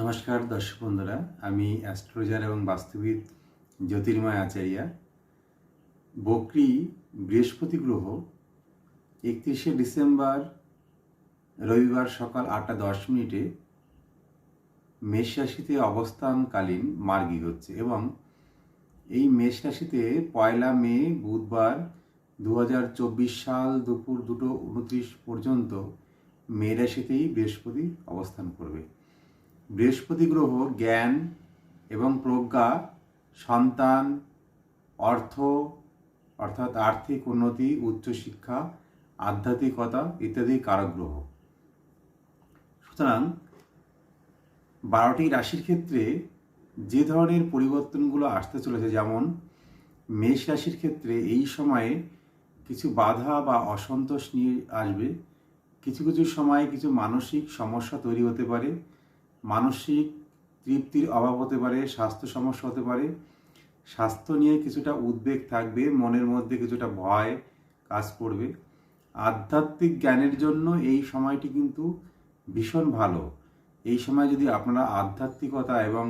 নমস্কার দর্শক বন্ধুরা, আমি অ্যাস্ট্রোলজার এবং বাস্তুবিদ জ্যোতির্ময় আচার্যা। বকরি বৃহস্পতি গ্রহ একত্রিশে ডিসেম্বর রবিবার সকাল আটটা দশ মিনিটে মেষ রাশিতে অবস্থানকালীন মার্গী হচ্ছে এবং এই মেষ রাশিতে পয়লা মে বুধবার দু হাজার চব্বিশ সাল দুপুর দুটো উনত্রিশ পর্যন্ত মে রাশিতেই বৃহস্পতি অবস্থান করবে। বৃহস্পতি গ্রহ জ্ঞান এবং প্রজ্ঞা, সন্তান, অর্থ, অর্থাৎ আর্থিক উন্নতি উচ্চশিক্ষা আধ্যাত্মিকতা ইত্যাদি কারক গ্রহ। সুতরাং বারোটি রাশির ক্ষেত্রে যে ধরনের পরিবর্তনগুলো আসতে চলেছে, যেমন মেষ রাশির ক্ষেত্রে এই সময়ে কিছু বাধা বা অসন্তোষ নিয়ে আসবে। কিছু কিছু সময় কিছু মানসিক সমস্যা তৈরি হতে পারে। মানসিক তৃপ্তির অভাব হতে পারে, স্বাস্থ্য সমস্যা হতে পারে। স্বাস্থ্য নিয়ে কিছুটা উদ্বেগ থাকবে, মনের মধ্যে কিছুটা ভয় কাজ করবে। আধ্যাত্মিক জ্ঞানের জন্য এই সময়টি কিন্তু ভীষণ ভালো। এই সময় যদি আপনারা আধ্যাত্মিকতা এবং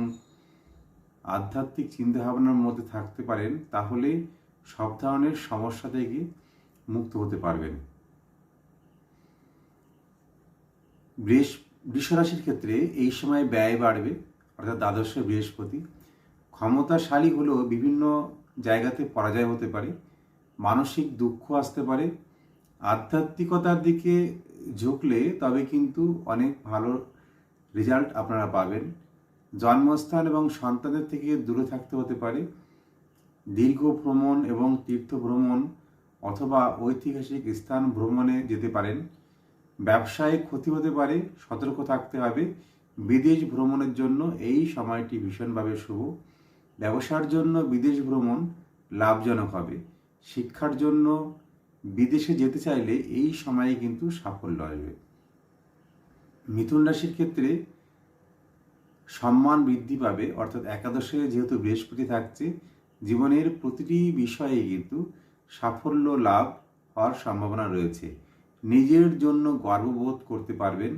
আধ্যাত্মিক চিন্তাভাবনার মধ্যে থাকতে পারেন, তাহলে সব ধরনের সমস্যা থেকে মুক্ত হতে পারবেন। বৃষ বৃষরাশির ক্ষেত্রে এই সময় ব্যয় বাড়বে, অর্থাৎ দ্বাদশ বৃহস্পতি। ক্ষমতাশালী হলেও বিভিন্ন জায়গাতে পরাজয় হতে পারে, মানসিক দুঃখ আসতে পারে। আধ্যাত্মিকতার দিকে ঝুঁকলে তবে কিন্তু অনেক ভালো রেজাল্ট আপনারা পাবেন। জন্মস্থান এবং সন্তানের থেকে দূরে থাকতে হতে পারে। দীর্ঘ ভ্রমণ এবং তীর্থ ভ্রমণ অথবা ঐতিহাসিক স্থান ভ্রমণে যেতে পারেন। ব্যবসায় ক্ষতি হতে পারে, সতর্ক থাকতে হবে। বিদেশ ভ্রমণের জন্য এই সময়টি ভীষণভাবে শুভ। ব্যবসার জন্য বিদেশ ভ্রমণ লাভজনক হবে। শিক্ষার জন্য বিদেশে যেতে চাইলে এই সময়ে কিন্তু সাফল্য আসবে। মিথুন রাশির ক্ষেত্রে সম্মান বৃদ্ধি পাবে, অর্থাৎ একাদশে যেহেতু বৃহস্পতি থাকছে, জীবনের প্রতিটি বিষয়ে কিন্তু সাফল্য লাভ হওয়ার সম্ভাবনা রয়েছে। নিজের জন্য গর্ববোধ করতে পারবেন,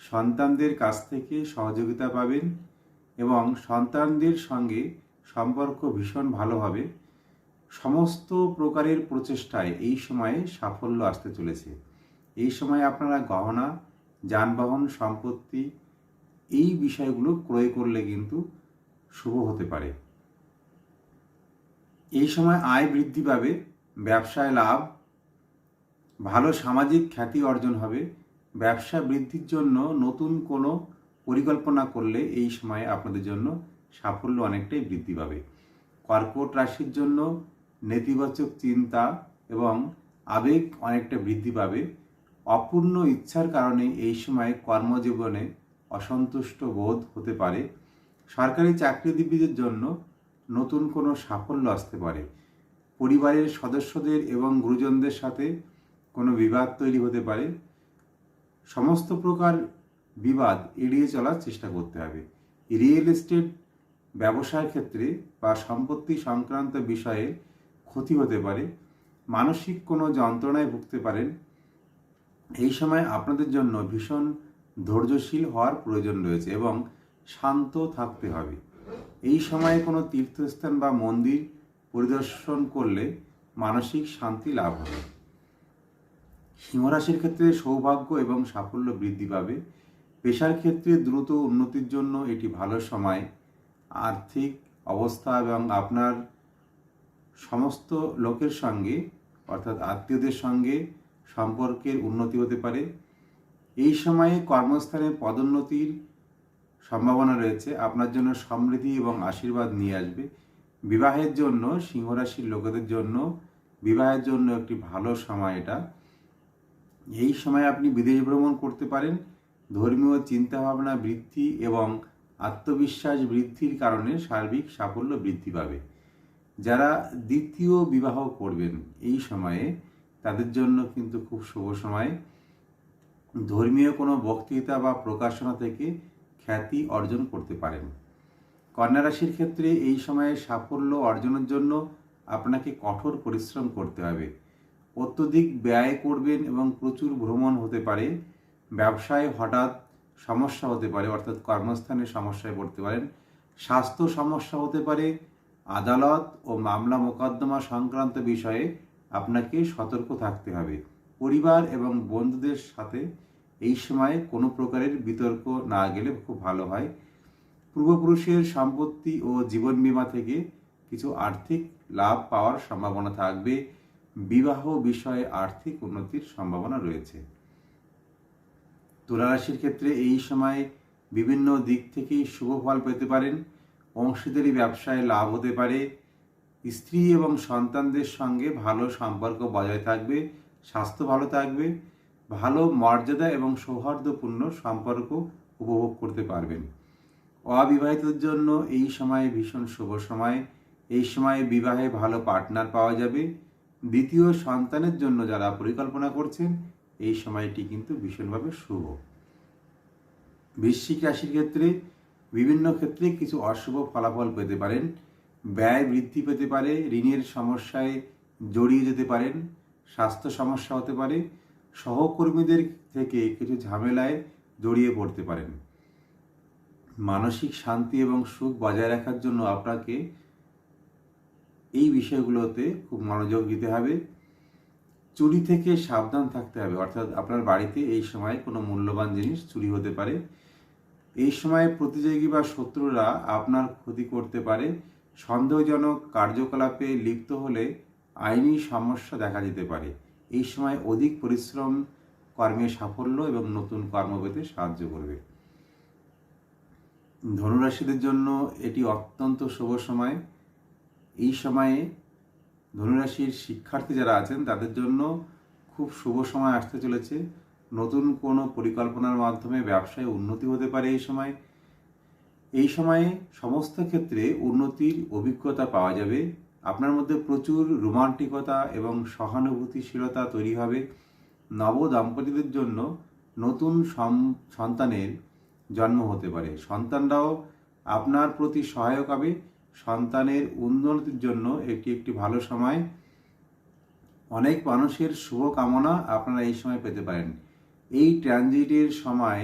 সন্তানদের কাছ থেকে সহযোগিতা পাবেন এবং সন্তানদের সঙ্গে সম্পর্ক ভীষণ ভালো হবে। সমস্ত প্রকারের প্রচেষ্টায় এই সময়ে সাফল্য আসতে চলেছে। এই সময় আপনারা গহনা, যানবাহন, সম্পত্তি এই বিষয়গুলো ক্রয় করলে কিন্তু শুভ হতে পারে। এই সময় আয় বৃদ্ধি পাবে, ব্যবসায় লাভ ভালো সামাজিক খ্যাতি অর্জন হবে। ব্যবসা বৃদ্ধির জন্য নতুন কোনো পরিকল্পনা করলে এই সময়ে আপনাদের জন্য সাফল্য অনেকটাই বৃদ্ধি পাবে। কর্কট রাশির জন্য নেতিবাচক চিন্তা এবং আবেগ অনেকটা বৃদ্ধি পাবে। অপূর্ণ ইচ্ছার কারণে এই সময়ে কর্মজীবনে অসন্তুষ্ট বোধ হতে পারে। সরকারি চাকরিজীবীদের জন্য নতুন কোনো সাফল্য আসতে পারে। পরিবারের সদস্যদের এবং গুরুজনদের সাথে কোনো বিবাদ তৈরি হতে পারে, সমস্ত প্রকার বিবাদ এড়িয়ে চলার চেষ্টা করতে হবে। রিয়েল এস্টেট ব্যবসার ক্ষেত্রে বা সম্পত্তি সংক্রান্ত বিষয়ে ক্ষতি হতে পারে। মানসিক কোনো যন্ত্রণায় ভুগতে পারেন। এই সময় আপনাদের জন্য ভীষণ ধৈর্যশীল হওয়ার প্রয়োজন রয়েছে এবং শান্ত থাকতে হবে। এই সময়ে কোনো তীর্থস্থান বা মন্দির পরিদর্শন করলে মানসিক শান্তি লাভ হবে। সিংহরাশির ক্ষেত্রে সৌভাগ্য এবং সাফল্য বৃদ্ধি পাবে। পেশার ক্ষেত্রে দ্রুত উন্নতির জন্য এটি ভালো সময়। আর্থিক অবস্থা এবং আপনার সমস্ত লোকের সঙ্গে, অর্থাৎ আত্মীয়দের সঙ্গে সম্পর্কের উন্নতি হতে পারে। এই সময়ে কর্মস্থানে পদোন্নতির সম্ভাবনা রয়েছে। আপনার জন্য সমৃদ্ধি এবং আশীর্বাদ নিয়ে আসবে। বিবাহের জন্য, সিংহরাশির লোকেদের জন্য বিবাহের জন্য একটি ভালো সময় এটা। এই সময় আপনি বিদেশ ভ্রমণ করতে পারেন। ধর্মীয় চিন্তাভাবনা বৃদ্ধি এবং আত্মবিশ্বাস বৃদ্ধির কারণে সার্বিক সাফল্য বৃদ্ধি পাবে। যারা দ্বিতীয় বিবাহ করবেন এই সময়ে, তাদের জন্য কিন্তু খুব শুভ সময়। ধর্মীয় কোনো বক্তৃতা বা প্রকাশনা থেকে খ্যাতি অর্জন করতে পারেন। কন্যা রাশির ক্ষেত্রে এই সময়ে সাফল্য অর্জনের জন্য আপনাকে কঠোর পরিশ্রম করতে হবে। অত্যধিক ব্যয় করবেন এবং প্রচুর ভ্রমণ হতে পারে। ব্যবসায় হঠাৎ সমস্যা হতে পারে, অর্থাৎ কর্মস্থানে সমস্যায় পড়তে পারেন। স্বাস্থ্য সমস্যা হতে পারে, আদালত ও মামলা মোকদ্দমা সংক্রান্ত বিষয়ে আপনাকে সতর্ক থাকতে হবে। পরিবার এবং বন্ধুদের সাথে এই সময়ে কোনো প্রকারের বিতর্ক না গেলে খুব ভালো হয়। পূর্বপুরুষের সম্পত্তি ও জীবন বীমা থেকে কিছু আর্থিক লাভ পাওয়ার সম্ভাবনা থাকবে। বিবাহ বিষয়ে আর্থিক উন্নতির সম্ভাবনা রয়েছে। তুলা রাশির ক্ষেত্রে এই সময় বিভিন্ন দিক থেকেই শুভ ফল পেতে পারেন। অংশীদারি ব্যবসায় লাভ হতে পারে। স্ত্রী এবং সন্তানদের সঙ্গে ভালো সম্পর্ক বজায় থাকবে, স্বাস্থ্য ভালো থাকবে, ভালো মর্যাদা এবং সৌহার্দ্যপূর্ণ সম্পর্ক উপভোগ করতে পারবেন। অবিবাহিতদের জন্য এই সময় ভীষণ শুভ সময়। এই সময়ে বিবাহে ভালো পার্টনার পাওয়া যাবে। দ্বিতীয় সন্তানের জন্য যারা পরিকল্পনা করছেন, এই সময়টি কিন্তু ভীষণভাবে শুভ। বৃশ্চিক রাশির ক্ষেত্রে বিভিন্ন ক্ষেত্রে কিছু অশুভ ফলাফল পেতে পারেন, ব্যয় বৃদ্ধি পেতে পারে, ঋণের সমস্যায় জড়িয়ে যেতে পারেন, স্বাস্থ্য সমস্যা হতে পারে, সহকর্মীদের থেকে কিছু ঝামেলায় জড়িয়ে পড়তে পারেন। মানসিক শান্তি এবং সুখ বজায় রাখার জন্য আপনাকে এই বিষয়গুলোতে খুব মনোযোগ দিতে হবে। চুরি থেকে সাবধান থাকতে হবে। অর্থাৎ আপনার বাড়িতে এই সময় কোনো মূল্যবান জিনিস চুরি হতে পারে। এই সময় প্রতিযোগী বা শত্রুরা আপনার ক্ষতি করতে পারে। সন্দেহজনক কার্যকলাপে লিপ্ত হলে আইনি সমস্যা দেখা যেতে পারে। এই সময় অধিক পরিশ্রম কর্মে সাফল্য এবং নতুন কর্ম পেতে সাহায্য করবে। ধনুরাশিদের জন্য এটি অত্যন্ত শুভ সময়। এই সময়ে ধনুরাশির শিক্ষার্থী যারা আছেন, তাদের জন্য খুব শুভ সময় আসতে চলেছে। নতুন কোনো পরিকল্পনার মাধ্যমে ব্যবসায় উন্নতি হতে পারে এই সময়। এই সময়ে সমস্ত ক্ষেত্রে উন্নতির অভিজ্ঞতা পাওয়া যাবে। আপনার মধ্যে প্রচুর রোমান্টিকতা এবং সহানুভূতিশীলতা তৈরি হবে। নব দম্পতিদের জন্য নতুন সন্তানের জন্ম হতে পারে। সন্তানরাও আপনার প্রতি সহায়ক হবে। সন্তানের উন্নতির জন্য একটি একটি ভালো সময়। অনেক মানুষের শুভ কামনা আপনারা এই সময় পেতে পারেন। এই ট্রানজিটের সময়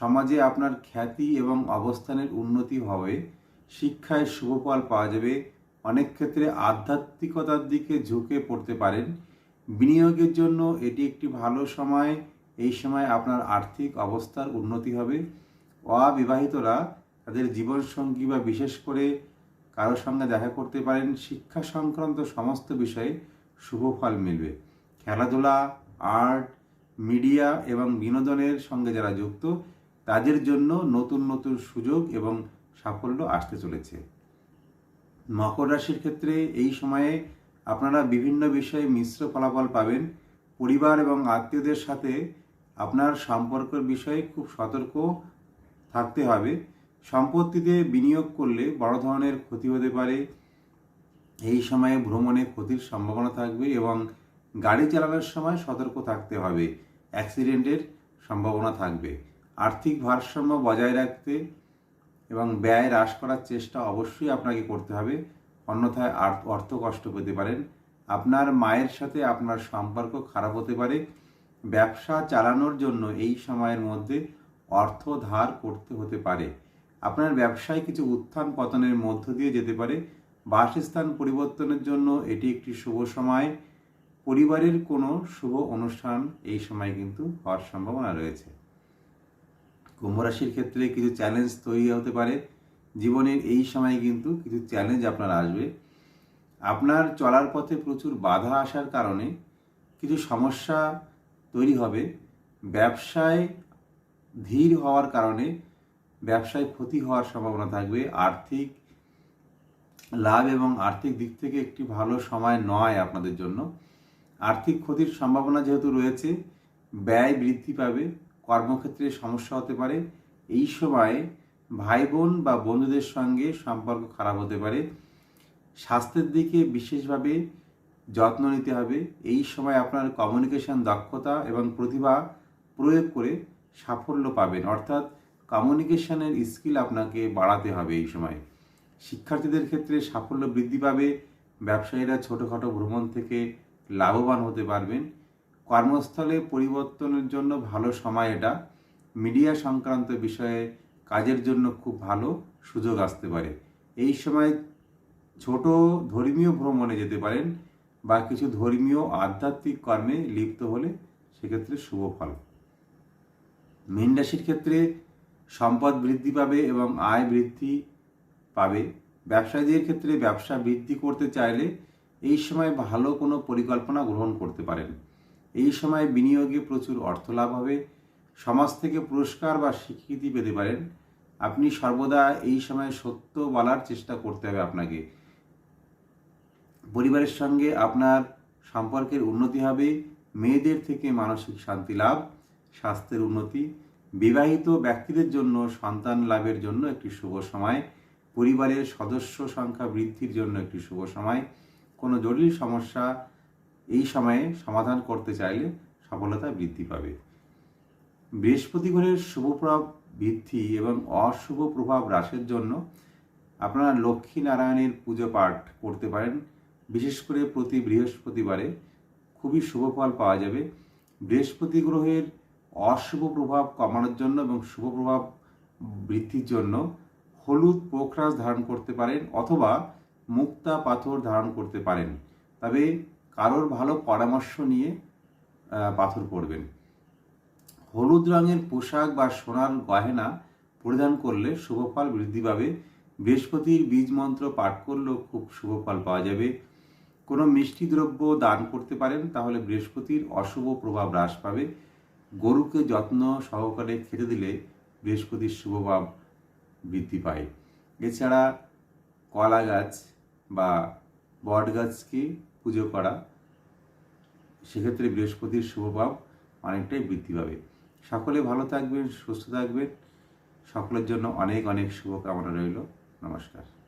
সমাজে আপনার খ্যাতি এবং অবস্থানের উন্নতি হবে। শিক্ষায় শুভফল পাওয়া যাবে। অনেক ক্ষেত্রে আধ্যাত্মিকতার দিকে ঝুঁকে পড়তে পারেন। বিনিয়োগের জন্য এটি একটি ভালো সময়। এই সময় আপনার আর্থিক অবস্থার উন্নতি হবে। অবিবাহিতরা তাদের জীবনসঙ্গী বা বিশেষ করে কারোর সঙ্গে দেখা করতে পারেন, শিক্ষা সংক্রান্ত সমস্ত বিষয়ে শুভ ফল মিলবে। খেলাধুলা, আর্ট, মিডিয়া এবং বিনোদনের সঙ্গে যারা যুক্ত, তাদের জন্য নতুন নতুন সুযোগ এবং সাফল্য আসতে চলেছে। মকর রাশির ক্ষেত্রে এই সময়ে আপনারা বিভিন্ন বিষয়ে মিশ্র ফলাফল পাবেন। পরিবার এবং আত্মীয়দের সাথে আপনার সম্পর্কের বিষয়ে খুব সতর্ক থাকতে হবে। সম্পত্তিতে বিনিয়োগ করলে বড় ধরনের ক্ষতি হতে পারে। এই সময়ে ভ্রমণে ক্ষতির সম্ভাবনা থাকবে এবং গাড়ি চালানোর সময় সতর্ক থাকতে হবে। অ্যাক্সিডেন্টের সম্ভাবনা থাকবে। আর্থিক ভারসাম্য বজায় রাখতে এবং ব্যয় হ্রাস করার চেষ্টা অবশ্যই আপনাকে করতে হবে। অন্যথায় অর্থ কষ্ট পেতে পারেন। আপনার মায়ের সাথে আপনার সম্পর্ক খারাপ হতে পারে। ব্যবসা চালানোর জন্য এই সময়ের মধ্যে অর্থ ধার করতে হতে পারে। আপনার ব্যবসায় কিছু উত্থান পতনের মধ্য দিয়ে যেতে পারে। বাসস্থান পরিবর্তনের জন্য এটি একটি শুভ সময়। পরিবারের কোনো শুভ অনুষ্ঠান এই সময় কিন্তু হওয়ার সম্ভাবনা রয়েছে। কুম্ভ রাশির ক্ষেত্রে কিছু চ্যালেঞ্জ তৈরি হতে পারে। জীবনের এই সময় কিন্তু কিছু চ্যালেঞ্জ আপনার আসবে। আপনার চলার পথে প্রচুর বাধা আসার কারণে কিছু সমস্যা তৈরি হবে। ব্যবসায় ধীর হওয়ার কারণে ব্যবসায় ক্ষতি হওয়ার সম্ভাবনা থাকবে। আর্থিক লাভ এবং আর্থিক দিক থেকে একটি ভালো সময় নয় আপনাদের জন্য। আর্থিক ক্ষতির সম্ভাবনা যেহেতু রয়েছে, ব্যয় বৃদ্ধি পাবে, কর্মক্ষেত্রে সমস্যা হতে পারে। এই সময় ভাই বোন বা বন্ধুদের সঙ্গে সম্পর্ক খারাপ হতে পারে। স্বাস্থ্যের দিকে বিশেষভাবে যত্ন নিতে হবে। এই সময় আপনার কমিউনিকেশন দক্ষতা এবং প্রতিভা প্রয়োগ করে সাফল্য পাবেন। অর্থাৎ কমিউনিকেশনের স্কিল আপনাকে বাড়াতে হবে এই সময়। শিক্ষার্থীদের ক্ষেত্রে সাফল্য বৃদ্ধি পাবে, ব্যবসায়ীরা ছোটোখাটো ভ্রমণ থেকে লাভবান হতে পারবেন। কর্মস্থলে পরিবর্তনের জন্য ভালো সময় এটা। মিডিয়া সংক্রান্ত বিষয়ে কাজের জন্য খুব ভালো সুযোগ আসতে পারে। এই সময় ছোট ধর্মীয় ভ্রমণে যেতে পারেন বা কিছু ধর্মীয় আধ্যাত্মিক কর্মে লিপ্ত হলে সেক্ষেত্রে শুভ ফল। মীন রাশির ক্ষেত্রে সম্পদ বৃদ্ধি পাবে এবং আয় বৃদ্ধি পাবে। ব্যবসায়ীদের ক্ষেত্রে ব্যবসা বৃদ্ধি করতে চাইলে এই সময় ভালো কোনো পরিকল্পনা গ্রহণ করতে পারেন। এই সময় বিনিয়োগে প্রচুর অর্থ লাভ হবে। সমাজ থেকে পুরস্কার বা স্বীকৃতি পেতে পারেন। আপনি সর্বদা এই সময় সত্য বলার চেষ্টা করতে হবে আপনাকে। পরিবারের সঙ্গে আপনার সম্পর্কের উন্নতি হবে। মেয়েদের থেকে মানসিক শান্তি লাভ, স্বাস্থ্যের উন্নতি বিবাহিত ব্যক্তিদের জন্য, সন্তান লাভের জন্য একটি শুভ সময়, পরিবারের সদস্য সংখ্যা বৃদ্ধির জন্য একটি শুভ সময়, কোনো জটিল সমস্যা এই সময়ে সমাধান করতে চাইলে সফলতা বৃদ্ধি পাবে। বৃহস্পতি গ্রহের শুভ প্রভাব বৃদ্ধি এবং অশুভ প্রভাব হ্রাসের জন্য আপনারা লক্ষ্মী নারায়ণের পুজো পাঠ করতে পারেন। বিশেষ করে প্রতি বৃহস্পতিবারে খুবই শুভ ফল পাওয়া যাবে। বৃহস্পতি গ্রহের অশুভ প্রভাব কমানোর জন্য এবং শুভ প্রভাব বৃদ্ধির জন্য হলুদ পোখরাজ ধারণ করতে পারেন অথবা মুক্তা পাথর ধারণ করতে পারেন। তবে কারোর ভালো পরামর্শ নিয়ে পাথর পরবেন। হলুদ রঙের পোশাক বা সোনার গহেনা পরিধান করলে শুভ ফল বৃদ্ধি পাবে। বৃহস্পতির বীজ মন্ত্র পাঠ করলেও খুব শুভ ফল পাওয়া যাবে। কোনো মিষ্টি দ্রব্য দান করতে পারেন, তাহলে বৃহস্পতির অশুভ প্রভাব হ্রাস পাবে। গরুকে যত্ন সহকারে খেতে দিলে বৃহস্পতির শুভভাব বৃদ্ধি পায়। এছাড়া কলা গাছ বা বট গাছকে পুজো করা সেক্ষেত্রে বৃহস্পতির শুভভাব অনেকটাই বৃদ্ধি পাবে। সকলে ভালো থাকবেন, সুস্থ থাকবেন। সকলের জন্য অনেক অনেক শুভকামনা রইল। নমস্কার।